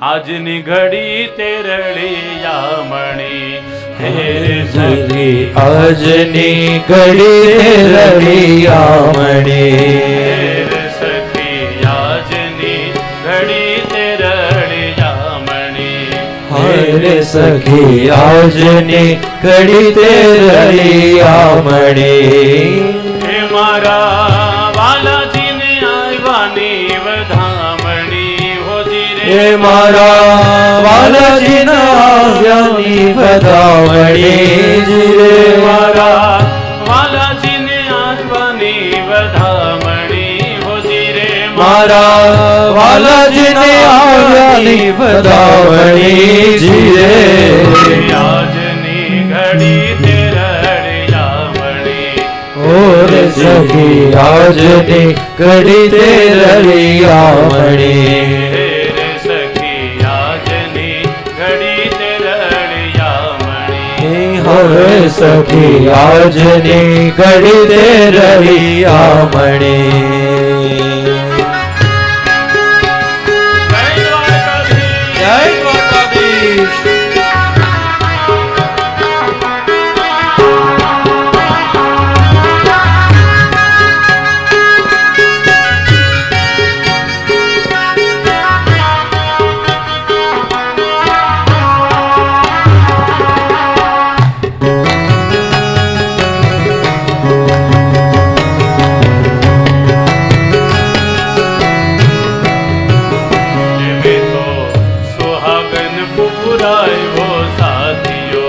આજની ઘડી તે રળિયા મણી હે સખી આજની ઘડી રળિયામણી રે સખી આજની ઘડી તે રળિયા મણી હરે સખી આજની ઘડી તે રળિયામણી હે મારા વાલાજીને આવવાની હોજી રે મારા વાલાજીના આવ્યાની વધામણી જીરે મારા વાલાજીને આવવાની વધામણી હોજી રે મારા વાલાજીને આવ્યાની વધામણી જીરે આજની ઘડી ઓર સખી આજની ઘડી તે રળિયામણી. હે હવે સખી આજની ઘડી તે રહી જય સુહાગન પુરાયો સાથીઓ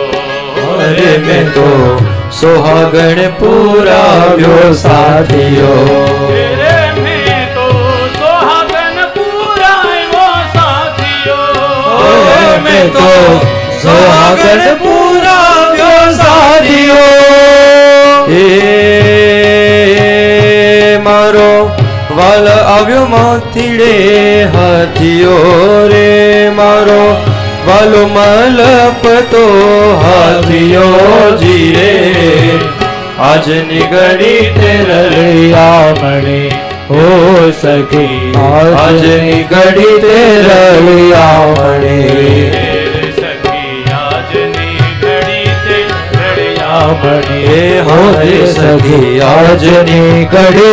અરે મેં તો સોહાગણ પુરાવ્યો સાથીઓ રે મેં તો સુહાગન પુરાયો સાથીઓ ઓય મેં તો સોહાગણ પુરાવ્યો સાથીઓ એ મારો વાલ આવ્યો માથીડે હાથીઓ રે મારો मलमल पतो हाथियो जीरे। आज निगड़ी तेरलिया मणि हो सके। आज निगड़ी तेरलिया मणि बड़े हो सखी आज नी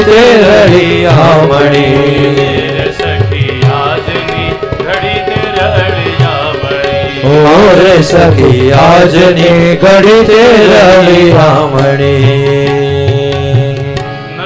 दे रही मणि રળિયામણી ઓ રે સખી આજની ઘડી તે રળિયામણી